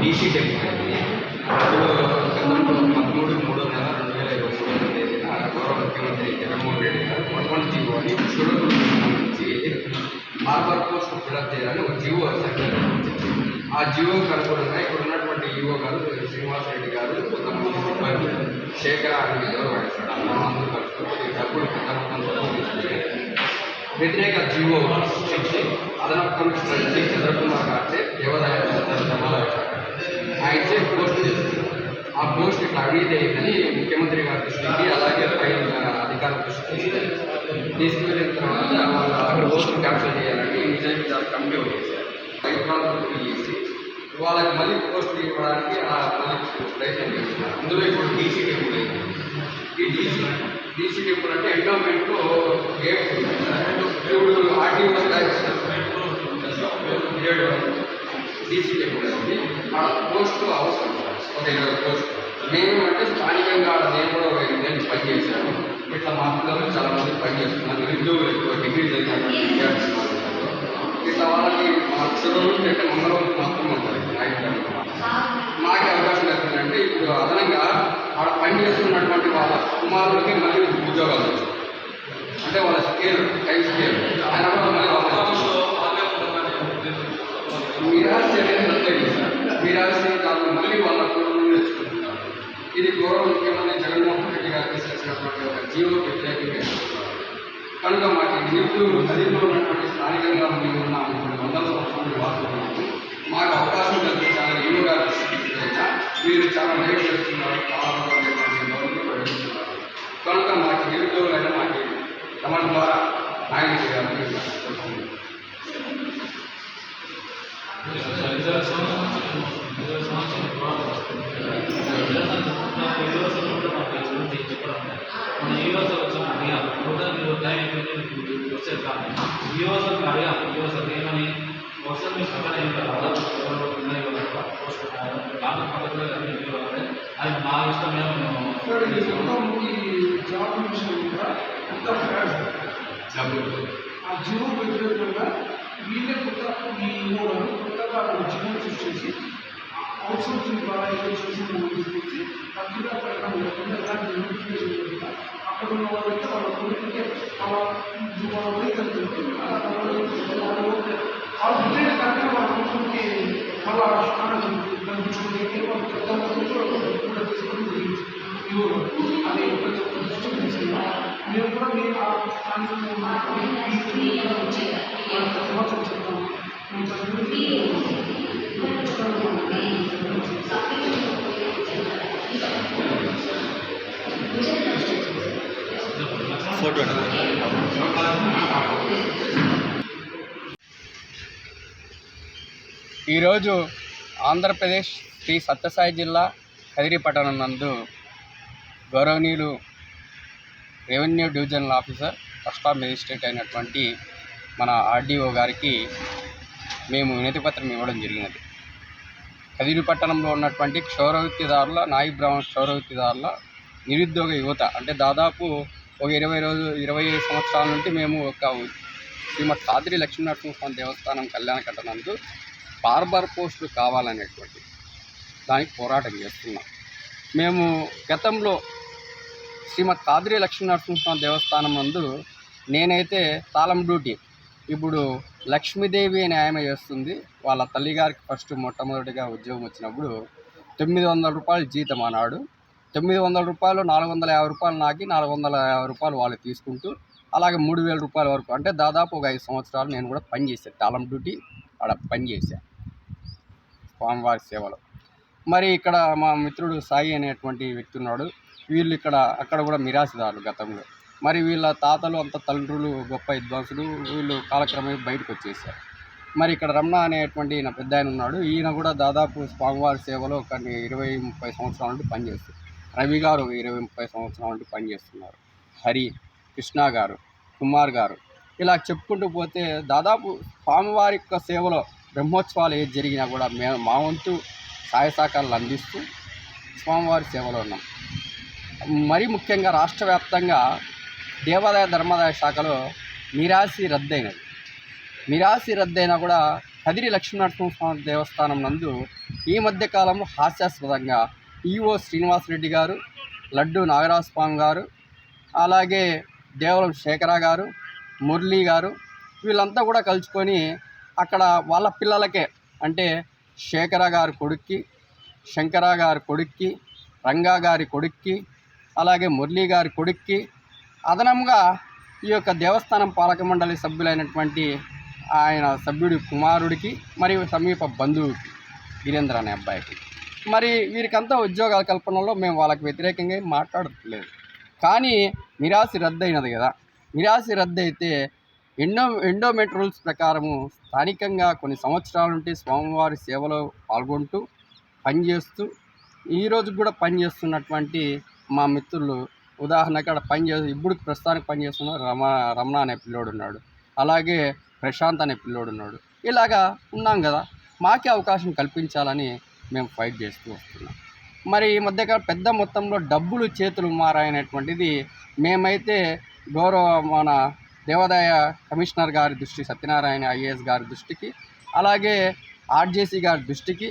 DC temple అండి అందులో చంద్రబాబు పదమూడు మూడో నెల రెండు వేల ఇరవై మూడు తేదీన గౌరవ ముఖ్యమంత్రి జగన్మోహన్ రెడ్డి గారు మొట్టమొదటి జీవో అని షుగర్ సంబంధించి హార్బర్ పోస్ట్ ఫిల్అప్ చేయాలని ఒక జీవో సర్క్యులర్ ఆ జీవోకి అనుగుణంగా ఇక్కడ ఉన్నటువంటి ఈవో గారు శ్రీనివాస్ రెడ్డి గారు కొంతమంది సిబ్బంది శేఖర అని ఎవరు పడేస్తాడు అందరూ కలుసుకుంటే డబ్బులు కొంతమంది వ్యతిరేక జీవో సృష్టించి అదనపు కమిషనర్ శ్రీ చంద్రకుమార్ గారిచే దేవాదాయ జమాల ఆయన చే పోస్ట్ చేస్తుంది ఆ పోస్ట్ ఇట్లా అవినీతి అయిందని ముఖ్యమంత్రి గారి దృష్టికి అలాగే పై అధికారుల దృష్టికి తీసుకువెళ్ళిన తర్వాత వాళ్ళు అక్కడ పోస్టులు క్యాన్సిల్ చేయాలని నిజానికి చాలా కమిటీ ఒకటి చేశారు హైదరాబాద్ చేసి వాళ్ళకి మళ్ళీ పోస్టులు ఇవ్వడానికి ఆ మళ్ళీ ప్రయత్నం చేస్తున్నారు అందులో ఇప్పుడు డీసీ టెంపుల్ అయింది ఈ డీసీ డీసీ టెంపుల్ అంటే ఎండోమెంట్లో గేమ్స్ ఇప్పుడు ఆర్టీఓ ఏడు డీసీ టెంపుల్ అవసరం. ఒక ఇరవై పోస్ట్ అంటే స్థానికంగా దేవుడు నేను పనిచేశాను. ఇట్లా మా పిల్లలు చాలా మంది పనిచేస్తున్నారు. నిరుద్యోగులు ఎక్కువ డిగ్రీ చదివినటువంటి ఇట్లా వాళ్ళకి మా చెరువులు అంటే మంగళవారం మాత్రం ఉంటుంది నాయకులు మాకే అవకాశం దొరికిందంటే ఇప్పుడు అదనంగా వాళ్ళ పని చేస్తున్నటువంటి వాళ్ళ కుమారులకి మళ్ళీ ఉద్యోగాలు అంటే వాళ్ళ స్కేల్ టైం స్కేల్. ఆయన కూడా మళ్ళీ మీరాసి అనేది రద్దు సార్ మీరాసి కాదు మళ్ళీ వాళ్ళ కుటుంబం నేర్చుకుంటున్నారు. ఇది గౌరవ ముఖ్యమంత్రి జగన్మోహన్ రెడ్డి గారు తీసుకొచ్చినటువంటి ఒక జీవో వ్యతిరేకంగా. కనుక మాకు నిపుణులు నిరుద్యోగులు నదిలో ఉన్నటువంటి స్థానికంగా మేము ఉన్నాము కొన్ని వందల సంవత్సరాలు నివాసం మాకు అవకాశం కల్పించాలని యువ గారు అయినా మీరు చాలా లేట్ చేస్తున్నారు కావాలనేటువంటి ప్రకటిస్తున్నారు. కనుక మాకు నిరుద్యోగులైన మాకు తమ ద్వారా ఆయన చేయాలని కోరుకుంటున్నాను. ఇరవై సంవత్సరాలు ఇరవై సంవత్సరాలు నాకు ఈ రోజు కూడా మాకు ఈ గురించి చెప్పడం మన ఈ రోజు వచ్చాము అడిగాము కూడా మీరు టైం అయిపోయింది వచ్చేది కానీ ఈ రోజు అడిగాము ఈ ఏమని ఒకసారి మీరు పక్కన ఏం కాదు దాదాపు ఉన్నాయి పోస్ట్ దాని పక్కన అది మా ఇష్టం జాబ్ విషయం కూడా అంత ఆ జీవో వ్యతిరేకంగా వీళ్ళే కొత్త ఈ మూడు కొత్తగా జీవో సృష్టించి అవుట్సోర్సింగ్ ద్వారా ఏదో చేసి తీసుకొచ్చి ఎలాంటి నోటిఫికేషన్ లేకుండా అక్కడ ఉన్న వాళ్ళైతే వాళ్ళ కొడుకుంటే వాళ్ళ వాళ్ళ వైఖరి వాళ్ళు విజయ కనుక వాళ్ళ కొడుకుకి వాళ్ళ స్థానం ఫోటో ఈరోజు ఆంధ్రప్రదేశ్ శ్రీ సత్యసాయి జిల్లా కదిరి పట్టణం నందు గౌరవనీయులు revenue divisional officer first of magistrate అయినటువంటి మన ఆర్డీఓ గారికి మేము వినతి పత్రం ఇవ్వడం జరిగినది. కదిరి పట్టణంలో ఉన్నటువంటి క్షౌరవృత్తిదారుల నాయి బ్రాహ్మణ క్షౌరవృత్తిదారుల నిరుద్యోగ యువత అంటే దాదాపు ఒక ఇరవై రోజు ఇరవై ఐదు సంవత్సరాల నుండి మేము ఒక శ్రీమద్ కాదిరి లక్ష్మీనరసింహస్వామి దేవస్థానం కళ్యాణ కట్టనందు బార్బర్ పోస్టులు కావాలనేటువంటి దానికి పోరాటం చేస్తున్నాం. మేము గతంలో శ్రీమద్ కాద్రి లక్ష్మీనరసింహస్వామి దేవస్థానం నందు నేనైతే తాళం డ్యూటీ. ఇప్పుడు లక్ష్మీదేవి అని ఆమె చేస్తుంది. వాళ్ళ తల్లిగారికి ఫస్ట్ మొట్టమొదటిగా ఉద్యోగం వచ్చినప్పుడు తొమ్మిది వందల రూపాయలు జీతం అన్నాడు తొమ్మిది వందల రూపాయలు నాలుగు వందల యాభై రూపాయలు నాకి నాలుగు వందల యాభై రూపాయలు వాళ్ళు తీసుకుంటూ అలాగే మూడు వేల రూపాయల వరకు. అంటే దాదాపు ఒక ఐదు సంవత్సరాలు నేను కూడా పనిచేశాను తాళం డ్యూటీ అక్కడ పనిచేశాను స్వామివారి సేవలో. మరి ఇక్కడ మా మిత్రుడు సాయి అనేటువంటి వ్యక్తి ఉన్నాడు. వీళ్ళు ఇక్కడ అక్కడ కూడా మిరాసిదారులు గతంలో. మరి వీళ్ళ తాతలు అంత తండ్రులు గొప్ప విద్వాంసులు వీళ్ళు కాలక్రమేణా బయటకు వచ్చేసారు మరి ఇక్కడ రమణ అనేటువంటి ఈయన పెద్ద ఆయన ఉన్నాడు. ఈయన కూడా దాదాపు స్వామివారి సేవలో ఒక ఇరవై ముప్పై సంవత్సరాల నుండి పనిచేస్తారు రవి గారు ఒక ఇరవై ముప్పై సంవత్సరాల నుండి పనిచేస్తున్నారు. హరి కృష్ణ గారు కుమార్ గారు ఇలా చెప్పుకుంటూ పోతే దాదాపు స్వామివారి యొక్క సేవలో బ్రహ్మోత్సవాలు ఏది జరిగినా కూడా మేము మా వంతు సహాయ సహకారాలు అందిస్తూ స్వామివారి సేవలో ఉన్నాం. మరీ ముఖ్యంగా రాష్ట్ర వ్యాప్తంగా దేవాదాయ ధర్మాదాయ శాఖలో మిరాసి రద్దయినది. మిరాసి రద్దయినా కూడా కదిరి లక్ష్మీనరసింహస్వామి దేవస్థానం నందు ఈ మధ్య కాలంలో హాస్యాస్పదంగా ఈఓ శ్రీనివాసరెడ్డి గారు లడ్డు నాగరాజ స్వామి గారు అలాగే దేవరం శేఖర గారు మురళీ గారు వీళ్ళంతా కూడా కలుసుకొని అక్కడ వాళ్ళ పిల్లలకే అంటే శేఖర గారి కొడుక్కి శంకర గారి కొడుక్కి రంగా గారి కొడుక్కి అలాగే మురళీ గారి కొడుక్కి అదనంగా ఈ యొక్క దేవస్థానం పాలక మండలి సభ్యులైనటువంటి ఆయన సభ్యుడి కుమారుడికి మరియు సమీప బంధువుకి వీరేంద్ర అనే అబ్బాయికి. మరి వీరికంతా ఉద్యోగాల కల్పనలో మేము వాళ్ళకి వ్యతిరేకంగా మాట్లాడట్లేదు. కానీ నిరాశి రద్దయినది కదా. నిరాశి రద్దయితే ఎండో ఎండోమెంట్ రూల్స్ ప్రకారము స్థానికంగా కొన్ని సంవత్సరాల నుండి స్వామివారి సేవలో పాల్గొంటూ పనిచేస్తూ ఈరోజు కూడా పనిచేస్తున్నటువంటి మా మిత్రులు. ఉదాహరణకు అక్కడ పనిచేస్తూ ఇప్పుడు ప్రస్తుతానికి పనిచేస్తున్న రమ రమణ అనే పిల్లోడు ఉన్నాడు. అలాగే ప్రశాంత్ అనే పిల్లోడు ఉన్నాడు. ఇలాగా ఉన్నాం కదా. మాకే అవకాశం కల్పించాలని మేము ఫైట్ చేస్తూ వస్తున్నాం. మరి ఈ మధ్యకాలం పెద్ద మొత్తంలో డబ్బులు చేతులు మారాయనేటువంటిది మేమైతే గౌరవ మన దేవాదాయ కమిషనర్ గారి దృష్టి సత్యనారాయణ ఐఏఎస్ గారి దృష్టికి అలాగే ఆర్జేసీ గారి దృష్టికి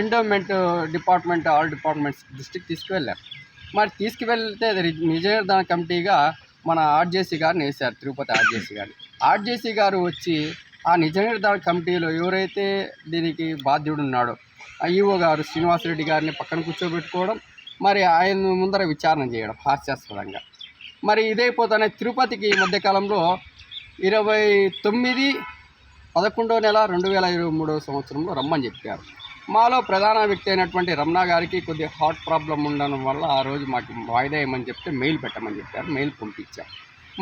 ఎండోమెంట్ డిపార్ట్మెంట్ ఆల్ డిపార్ట్మెంట్స్ దృష్టికి తీసుకువెళ్ళాం. మరి తీసుకువెళ్తే అది నిజ నిర్ధారణ కమిటీగా మన ఆర్జేసీ గారిని వేశారు తిరుపతి ఆర్జేసీ గారిని. ఆర్జేసీ గారు వచ్చి ఆ నిజ నిర్ధారణ కమిటీలో ఎవరైతే దీనికి బాధ్యుడున్నాడో ఈఓ గారు శ్రీనివాసరెడ్డి గారిని పక్కన కూర్చోబెట్టుకోవడం మరి ఆయన ముందర విచారణ చేయడం హాస్యాస్పదంగా. మరి ఇదైపోతానే తిరుపతికి ఈ మధ్యకాలంలో ఇరవై తొమ్మిది పదకొండో నెల రెండు వేల ఇరవై మూడో సంవత్సరంలో రమ్మని చెప్పారు. మాలో ప్రధాన వ్యక్తి అయినటువంటి రమణ గారికి కొద్దిగా హార్ట్ ప్రాబ్లం ఉండడం వల్ల ఆ రోజు మాకు వాయిదా ఇవ్వమని చెప్తే మెయిల్ పెట్టమని చెప్పారు మెయిల్ పంపించారు.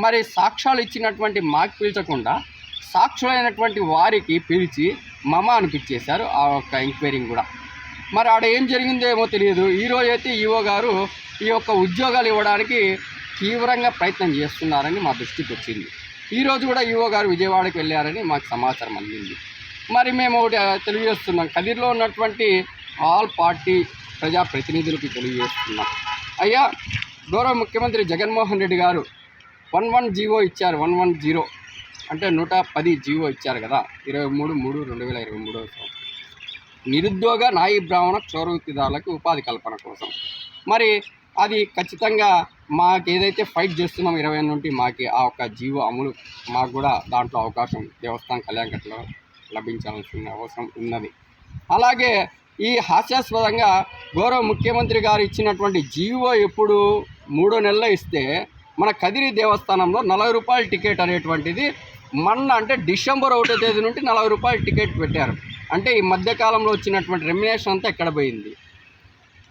మరి సాక్ష్యాలు ఇచ్చినటువంటి మాకు పిలిచకుండా సాక్షులైనటువంటి వారికి పిలిచి మమ అనిపించేశారు ఆ యొక్క ఎంక్వైరింగ్ కూడా. మరి ఆడ ఏం జరిగిందో ఏమో తెలియదు. ఈరోజు అయితే ఈఓ గారు ఈ యొక్క ఉద్యోగాలు ఇవ్వడానికి తీవ్రంగా ప్రయత్నం చేస్తున్నారని మా దృష్టికి వచ్చింది. ఈరోజు కూడా ఈఓ గారు విజయవాడకి వెళ్ళారని మాకు సమాచారం అందింది. మరి మేము ఒకటి తెలియజేస్తున్నాం. కదిరిలో ఉన్నటువంటి ఆల్ పార్టీ ప్రజాప్రతినిధులకు తెలియజేస్తున్నాం. అయ్యా గౌరవ ముఖ్యమంత్రి జగన్మోహన్ రెడ్డి గారు వన్ వన్ జీవో ఇచ్చారు. One one zero. అంటే నూట పది జీవో ఇచ్చారు కదా ఇరవై మూడు మూడు రెండు వేల ఇరవై మూడో సంవత్సరం. నిరుద్యోగ నాయి బ్రాహ్మణ క్షౌరవృత్తిదారులకు ఉపాధి కల్పన కోసం. మరి అది ఖచ్చితంగా మాకు ఏదైతే ఫైట్ చేస్తున్నాం ఇరవై నుండి మాకు ఆ ఒక్క జీవో అమలు మాకు కూడా దాంట్లో అవకాశం దేవస్థానం కళ్యాణకట్లో లభించాల్సిన అవసరం ఉన్నది. అలాగే ఈ హాస్యాస్పదంగా గౌరవ ముఖ్యమంత్రి గారు ఇచ్చినటువంటి జీవో ఎప్పుడు మూడో నెలలో ఇస్తే మన కదిరి దేవస్థానంలో నలభై రూపాయల టికెట్ అనేటువంటిది మొన్న అంటే డిసెంబర్ ఒకటో తేదీ నుండి నలభై రూపాయలు టికెట్ పెట్టారు. అంటే ఈ మధ్యకాలంలో వచ్చినటువంటి రెమ్యునేషన్ అంతా ఎక్కడ పోయింది?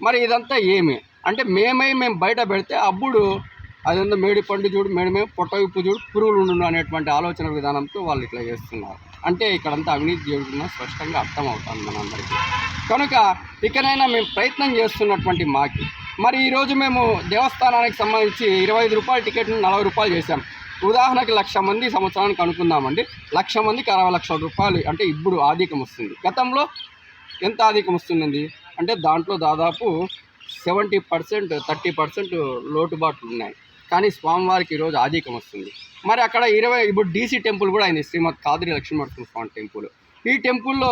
మరి ఇదంతా ఏమి? అంటే మేమై మేము బయట పెడితే అప్పుడు అదేందో మేడి పండు చూడు మేడమే పొట్ట విప్పు చూడు పురుగులు ఉండు అనేటువంటి ఆలోచన విధానంతో వాళ్ళు ఇట్లా చేస్తున్నారు. అంటే ఇక్కడంతా అవినీతి జరుగుతుందని స్పష్టంగా అర్థమవుతుంది మనందరికీ. కనుక ఇకనైనా మేము ప్రయత్నం చేస్తున్నటువంటి మాకి. మరి ఈరోజు మేము దేవస్థానానికి సంబంధించి ఇరవై ఐదు రూపాయల టికెట్ను నలభై రూపాయలు చేశాం. ఉదాహరణకి లక్ష మంది సంవత్సరానికి అనుకుందామండి. లక్ష మందికి అరవై లక్షల రూపాయలు అంటే ఇప్పుడు ఆధికం వస్తుంది. గతంలో ఎంత ఆధికం వస్తుందండి? అంటే దాంట్లో దాదాపు సెవెంటీ పర్సెంట్ థర్టీ పర్సెంట్ లోటుబాట్లు ఉన్నాయి. కానీ స్వామివారికి ఈరోజు ఆధికం వస్తుంది. మరి అక్కడ ఇరవై ఇప్పుడు డీసీ టెంపుల్ కూడా అయింది. శ్రీమద్ కాదిరి లక్ష్మీనరసింహ స్వామి టెంపుల్. ఈ టెంపుల్లో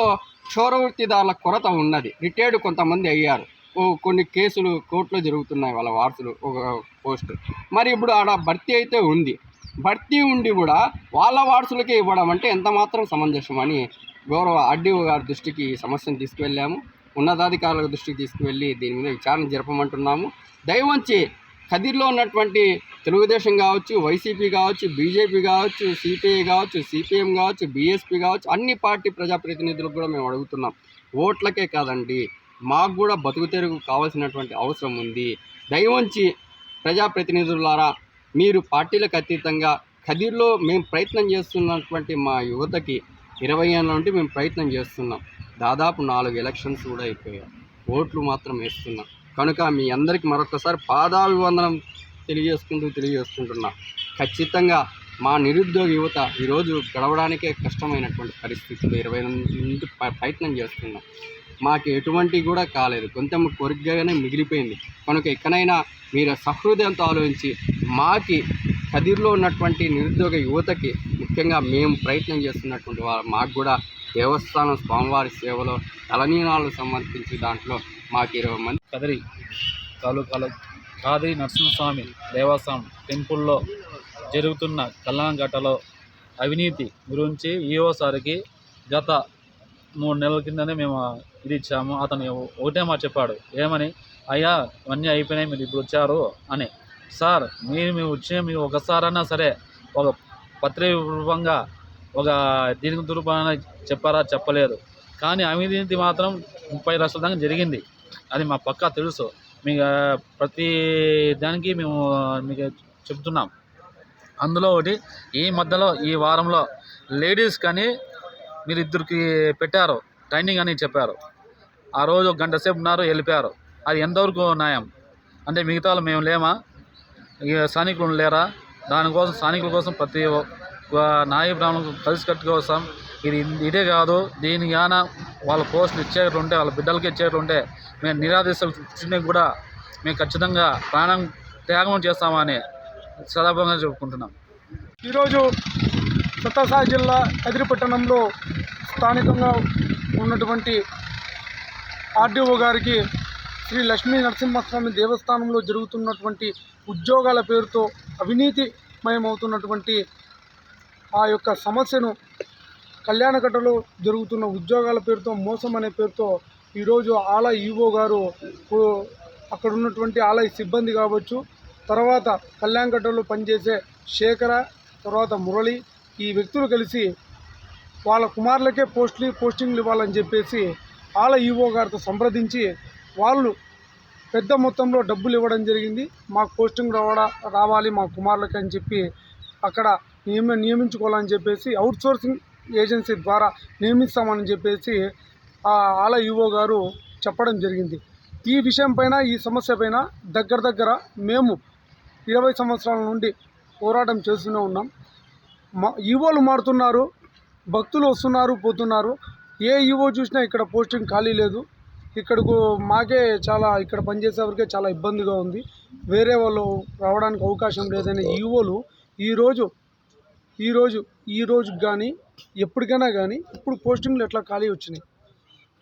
క్షౌరవృత్తిదారుల కొరత ఉన్నది. రిటైర్డ్ కొంతమంది అయ్యారు. ఓ కొన్ని కేసులు కోర్టులో జరుగుతున్నాయి వాళ్ళ వార్తలు ఒక పోస్ట్. మరి ఇప్పుడు ఆడ భర్తీ అయితే ఉంది. భర్తీ ఉండి కూడా వాళ్ళ వారసులకే ఇవ్వడం అంటే ఎంత మాత్రం సమంజసం అని గౌరవ ఆర్డీఓ గారి దృష్టికి ఈ సమస్యను తీసుకువెళ్ళాము. ఉన్నతాధికారుల దృష్టికి తీసుకువెళ్ళి దీని మీద విచారణ జరపమంటున్నాము. దయవంచి కదిర్లో ఉన్నటువంటి తెలుగుదేశం కావచ్చు వైసీపీ కావచ్చు బీజేపీ కావచ్చు సిపిఐ కావచ్చు సిపిఎం కావచ్చు బీఎస్పీ కావచ్చు అన్ని పార్టీ ప్రజాప్రతినిధులకు కూడా మేము అడుగుతున్నాం. ఓట్లకే కాదండి మాకు కూడా బతుకు తెరుగు కావాల్సినటువంటి అవసరం ఉంది. దయవంచి ప్రజాప్రతినిధులారా మీరు పార్టీలకు అతీతంగా కదిర్లో మేము ప్రయత్నం చేస్తున్నటువంటి మా యువతకి ఇరవై ఏళ్ళ నుండి మేము ప్రయత్నం చేస్తున్నాం. దాదాపు నాలుగు ఎలక్షన్స్ కూడా అయిపోయాయి. ఓట్లు మాత్రం వేస్తున్నాం. కనుక మీ అందరికీ మరొకసారి పాదాభివందనం తెలియజేసుకుంటూ తెలియజేసుకుంటున్నా. ఖచ్చితంగా మా నిరుద్యోగ యువత ఈరోజు గడవడానికే కష్టమైనటువంటి పరిస్థితులు ఇరవై నుండి ప్రయత్నం చేస్తున్నాం. మాకు ఎటువంటి కూడా కాలేదు. కొంచెం కోరికగానే మిగిలిపోయింది. కనుక ఎక్కడైనా మీరు సహృదయంతో ఆలోచించి మాకి కదిర్లో ఉన్నటువంటి నిరుద్యోగ యువతకి ముఖ్యంగా మేము ప్రయత్నం చేస్తున్నటువంటి వారు మాకు కూడా దేవస్థానం స్వామివారి సేవలో తలనీనాలు సమర్పించి దాంట్లో మాకు ఇరవై మంది కదిరి తాలూకాలో కాదిరి నరసింహస్వామి దేవస్థానం టెంపుల్లో జరుగుతున్న కళ్యాణఘట్టలో అవినీతి గురించి ఈఓ సార్కి గత మూడు నెలల కిందనే మేము ఇది ఇచ్చాము. అతను ఒకటే మాట చెప్పాడు. ఏమని? అయ్యా ఇవన్నీ అయిపోయినాయి మీరు ఇప్పుడు వచ్చారు అని. సార్ మీరు మేము వచ్చిన మీరు ఒకసారన్నా సరే ఒక పత్ర రూపంగా ఒక దీని రూపంగా చెప్పారా చెప్పలేదు. కానీ అవినీతి మాత్రం ముప్పై లక్షల దాకా జరిగింది. అది మా పక్కా తెలుసు. మీకు ప్రతి దానికి మేము మీకు చెప్తున్నాం. అందులో ఒకటి ఈ మధ్యలో ఈ వారంలో లేడీస్ కానీ మీరు ఇద్దరికి పెట్టారు ట్రైనింగ్ అని చెప్పారు. ఆ రోజు గంట సేపు ఉన్నారు వెళ్ళిపోయారు. అది ఎంతవరకు న్యాయం? అంటే మిగతా వాళ్ళు మేము లేమా? ఇక స్థానికులు లేరా? దానికోసం స్థానికుల కోసం ప్రతి ఒక్క నాయ బ్రాహ్మణులకు కలిసి కట్టుకోసం ఇది ఇదే కాదు దీని గాన వాళ్ళ పోస్టులు ఇచ్చేట్లు ఉంటే వాళ్ళ బిడ్డలకి ఇచ్చేట్లు ఉంటే మేము నిరాదేశం కూడా మేము ఖచ్చితంగా ప్రాణం త్యాగం చేస్తామని సదాభంగా చెప్పుకుంటున్నాం. ఈరోజు సత్తాసాయి జిల్లా కదిరి పట్టణంలో స్థానికంగా ఉన్నటువంటి ఆర్డీఓ గారికి శ్రీ లక్ష్మీ నరసింహస్వామి దేవస్థానంలో జరుగుతున్నటువంటి ఉద్యోగాల పేరుతో అవినీతిమయమవుతున్నటువంటి ఆ యొక్క సమస్యను కళ్యాణకట్టలో జరుగుతున్న ఉద్యోగాల పేరుతో మోసం అనే పేరుతో ఈరోజు ఆలయ ఈవో గారు అక్కడ ఉన్నటువంటి ఆలయ సిబ్బంది కావచ్చు తర్వాత కళ్యాణకట్టలో పనిచేసే శేఖర తర్వాత మురళి ఈ వ్యక్తులు కలిసి వాళ్ళ కుమారులకే పోస్టులు పోస్టింగ్లు ఇవ్వాలని చెప్పేసి ఆల ఈవో గారితో సంప్రదించి వాళ్ళు పెద్ద మొత్తంలో డబ్బులు ఇవ్వడం జరిగింది. మాకు పోస్టింగ్ రావడా రావాలి మా కుమారులకి అని చెప్పి అక్కడ నియమ నియమించుకోవాలని చెప్పేసి అవుట్సోర్సింగ్ ఏజెన్సీ ద్వారా నియమిస్తామని చెప్పేసి ఆ ఆల ఈవో గారు చెప్పడం జరిగింది. ఈ విషయం పైన ఈ సమస్య పైన దగ్గర దగ్గర మేము ఇరవై సంవత్సరాల నుండి పోరాటం చేస్తూనే ఉన్నాం. మా ఈవోలు మారుతున్నారు భక్తులు వస్తున్నారు పోతున్నారు. ఏ ఈవో చూసినా ఇక్కడ పోస్టింగ్ ఖాళీ లేదు. ఇక్కడకు మాకే చాలా ఇక్కడ పనిచేసేవరకే చాలా ఇబ్బందిగా ఉంది. వేరే వాళ్ళు రావడానికి అవకాశం లేదనే ఈవోలు ఈరోజు ఈరోజు ఈ రోజుకి కానీ ఎప్పటికైనా కానీ ఇప్పుడు పోస్టింగ్లు ఎట్లా ఖాళీ వచ్చినాయి?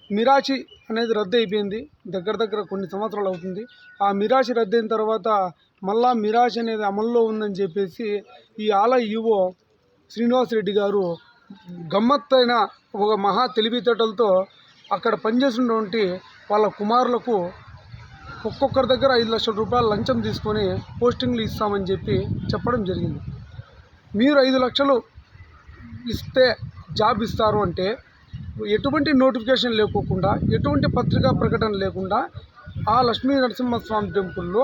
మిరాచి అనేది రద్దు అయిపోయింది. దగ్గర దగ్గర కొన్ని సంవత్సరాలు అవుతుంది. ఆ మిరాచి రద్దు అయిన తర్వాత మళ్ళా మిరాచి అనేది అమల్లో ఉందని చెప్పేసి ఈ ఆల ఈవో శ్రీనివాస్ రెడ్డి గారు గమ్మత్తైన ఒక మహా తెలివితేటలతో అక్కడ పనిచేసినటువంటి వాళ్ళ కుమారులకు ఒక్కొక్కరి దగ్గర ఐదు లక్షల రూపాయలు లంచం తీసుకొని పోస్టింగ్లు ఇస్తామని చెప్పి చెప్పడం జరిగింది. మీరు ఐదు లక్షలు ఇస్తే జాబ్ ఇస్తారు అంటే ఎటువంటి నోటిఫికేషన్ లేకోకుండా ఎటువంటి పత్రికా ప్రకటన లేకుండా ఆ లక్ష్మీ నరసింహస్వామి టెంపుల్లో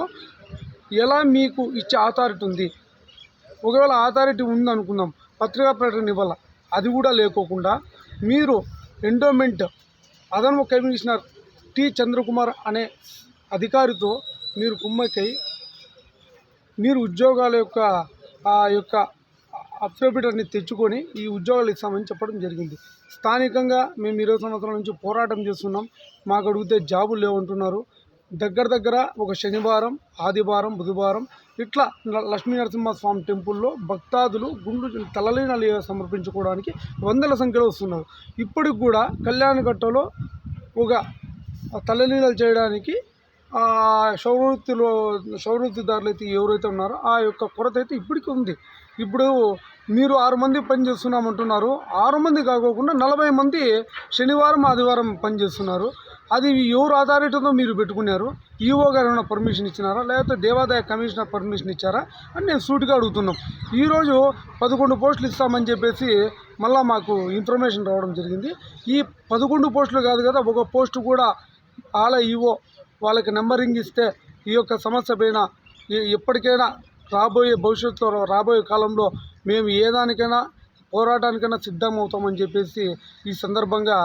ఎలా మీకు ఇచ్చే అథారిటీ ఉంది? ఒకవేళ అథారిటీ ఉందనుకుందాం పత్రికా ప్రకటన ఇవ్వాల? అది కూడా లేకోకుండా మీరు ఎండోమెంట్ అదనపు కమిషనర్ టి చంద్రకుమార్ అనే అధికారితో మీరు కుమ్మక్కై మీరు ఉద్యోగాల యొక్క ఆ యొక్క అఫిడవిట్ తెచ్చుకొని ఈ ఉద్యోగాలు ఇస్తామని చెప్పడం జరిగింది. స్థానికంగా మేము ఇరవై సంవత్సరాల నుంచి పోరాటం చేస్తున్నాం. మాకు అడిగితే జాబులు లేవంటున్నారు. దగ్గర దగ్గర ఒక శనివారం ఆదివారం బుధవారం ఇట్లా లక్ష్మీ నరసింహస్వామి టెంపుల్లో భక్తాదులు గుండు తలలీనలు సమర్పించుకోవడానికి వందల సంఖ్యలో వస్తున్నారు. ఇప్పటికి కూడా కళ్యాణకట్టలో ఒక తలలీనలు చేయడానికి ఆ శౌవృత్తిలో శౌవృత్తిదారులు అయితే ఎవరైతే ఉన్నారో ఆ యొక్క కొరత అయితే ఇప్పటికీ ఉంది. ఇప్పుడు మీరు ఆరు మంది పని చేస్తున్నామంటున్నారు. ఆరు మంది కాకోకుండా నలభై మంది శనివారం ఆదివారం పని చేస్తున్నారు. అది ఎవరు అథారిటీతో మీరు పెట్టుకున్నారు? ఈఓ గారు ఏమైనా పర్మిషన్ ఇచ్చినారా? లేకపోతే దేవాదాయ కమిషనర్ పర్మిషన్ ఇచ్చారా? అని నేను సూటిగా అడుగుతున్నాం. ఈరోజు పదకొండు పోస్టులు ఇస్తామని చెప్పేసి మళ్ళీ మాకు ఇన్ఫర్మేషన్ రావడం జరిగింది. ఈ పదకొండు పోస్టులు కాదు కదా ఒక పోస్టు కూడా ఆల ఈఓ వాళ్ళకి నెంబరింగ్ ఇస్తే ఈ యొక్క సమస్య పైన ఎప్పటికైనా రాబోయే భవిష్యత్తులో రాబోయే కాలంలో మేము ఏ దానికైనా పోరాటానికైనా సిద్ధమవుతామని చెప్పేసి ఈ సందర్భంగా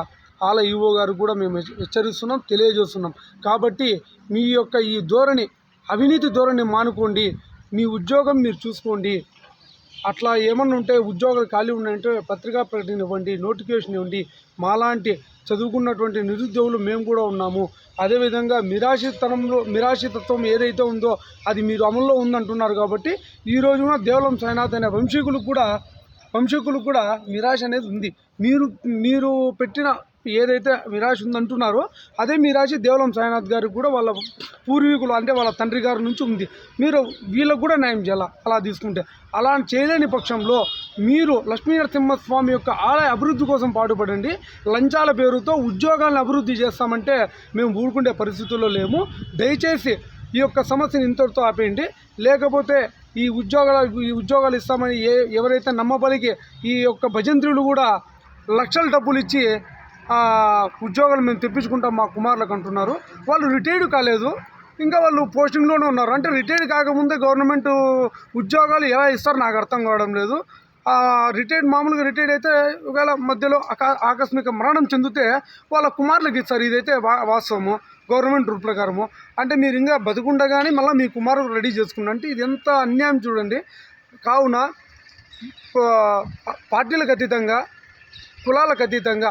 ఆల ఈవో గారు కూడా మేము హెచ్చరిస్తున్నాం తెలియజేస్తున్నాం. కాబట్టి మీ యొక్క ఈ ధోరణి అవినీతి ధోరణి మానుకోండి మీ ఉద్యోగం మీరు చూసుకోండి. అట్లా ఏమన్నా ఉంటే ఉద్యోగాలు ఖాళీ ఉన్నాయంటే పత్రికా ప్రకటన ఇవ్వండి నోటిఫికేషన్ ఇవ్వండి. మాలాంటి చదువుకున్నటువంటి నిరుద్యోగులు మేము కూడా ఉన్నాము. అదేవిధంగా మిరాశితనంలో మిరాశితత్వం ఏదైతే ఉందో అది మీరు అమల్లో ఉందంటున్నారు కాబట్టి ఈ రోజున దేవలం సాయినాథ్ అనే వంశీకులకు కూడా వంశీకులకు కూడా నిరాశ అనేది ఉంది. మీరు మీరు పెట్టిన ఏదైతే నిరాశ ఉందంటున్నారో అదే మీరాశ దేవలం సాయినాథ్ గారికి కూడా వాళ్ళ పూర్వీకులు అంటే వాళ్ళ తండ్రి గారి నుంచి ఉంది. మీరు వీళ్ళకు కూడా న్యాయం చేయాలి? అలా తీసుకుంటే. అలా చేయలేని పక్షంలో మీరు లక్ష్మీ నరసింహస్వామి యొక్క ఆలయ అభివృద్ధి కోసం పాటుపడండి. లంచాల పేరుతో ఉద్యోగాలను అభివృద్ధి చేస్తామంటే మేము ఊరుకుండే పరిస్థితుల్లో లేము. దయచేసి ఈ యొక్క సమస్యను ఇంతటితో ఆపేయండి. లేకపోతే ఈ ఉద్యోగాలు ఈ ఉద్యోగాలు ఇస్తామని ఏ ఎవరైతే నమ్మబలికి ఈ యొక్క భజంత్రులు కూడా లక్షల డబ్బులు ఇచ్చి ఉద్యోగాలు మేము తెప్పించుకుంటాం మా కుమారులకు అంటున్నారు. వాళ్ళు రిటైర్డ్ కాలేదు. ఇంకా వాళ్ళు పోస్టింగ్లోనే ఉన్నారు. అంటే రిటైర్డ్ కాకముందే గవర్నమెంట్ ఉద్యోగాలు ఎలా ఇస్తారో నాకు అర్థం కావడం లేదు. రిటైర్డ్ మామూలుగా రిటైర్డ్ అయితే ఒకవేళ మధ్యలో ఆకస్మిక మరణం చెందితే వాళ్ళ కుమారులకు ఇస్తారు. ఇదైతే వా వాస్తవము. గవర్నమెంట్ రూల్ ప్రకారము. అంటే మీరు ఇంకా బతుకుండగానే మళ్ళీ మీ కుమారుడు రెడీ చేసుకున్నా అంటే ఇది ఎంత అన్యాయం చూడండి. కావున పార్టీలకు అతీతంగా కులాలకు అతీతంగా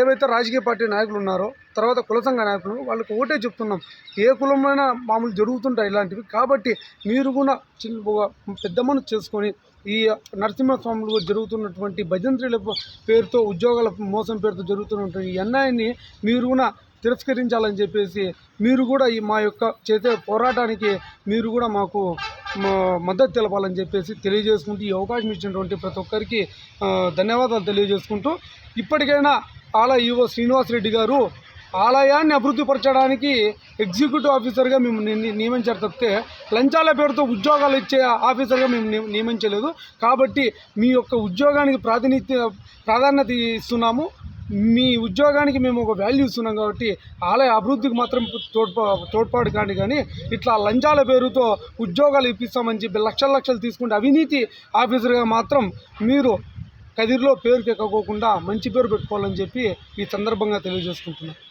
ఏవైతే రాజకీయ పార్టీ నాయకులు ఉన్నారో తర్వాత కుల సంఘ నాయకులు వాళ్ళకి ఒకటే చెప్తున్నాం. ఏ కులమైనా మామూలు జరుగుతుంటాయి ఇలాంటివి. కాబట్టి మీరు కూడా చిన్న పెద్ద మనసు చేసుకొని ఈ నరసింహస్వాములు జరుగుతున్నటువంటి భజంత్రుల పేరుతో ఉద్యోగాల మోసం పేరుతో జరుగుతున్నటువంటి ఈ అన్యాయాన్ని మీరు కూడా తిరస్కరించాలని చెప్పేసి మీరు కూడా ఈ మా యొక్క చేసే పోరాటానికి మీరు కూడా మాకు మద్దతు తెలపాలని చెప్పేసి తెలియజేసుకుంటూ ఈ అవకాశం ఇచ్చినటువంటి ప్రతి ఒక్కరికి ధన్యవాదాలు తెలియజేసుకుంటూ ఇప్పటికైనా ఆలయ శ్రీనివాస్ శ్రీనివాసరెడ్డి గారు ఆలయాన్ని అభివృద్ధి పరచడానికి ఎగ్జిక్యూటివ్ ఆఫీసర్గా మేము నియమించారు తప్పితే లంచాల పేరుతో ఉద్యోగాలు ఇచ్చే ఆఫీసర్గా మేము ని- నియమించలేదు. కాబట్టి మీ యొక్క ఉద్యోగానికి ప్రాతినిధ్య ప్రాధాన్యత ఇస్తున్నాము. మీ ఉద్యోగానికి మేము ఒక వాల్యూ ఇస్తున్నాం కాబట్టి ఆలయ అభివృద్ధికి మాత్రం తోడ్పా తోడ్పాటు కానీ కానీ ఇట్లా లంచాల పేరుతో ఉద్యోగాలు ఇప్పిస్తామని చెప్పి లక్షల లక్షలు తీసుకుంటే అవినీతి ఆఫీసర్గా మాత్రం మీరు కదిరిలో పేరుకి ఎక్కకోకుండా మంచి పేరు పెట్టుకోవాలని చెప్పి ఈ సందర్భంగా తెలియజేసుకుంటున్నాను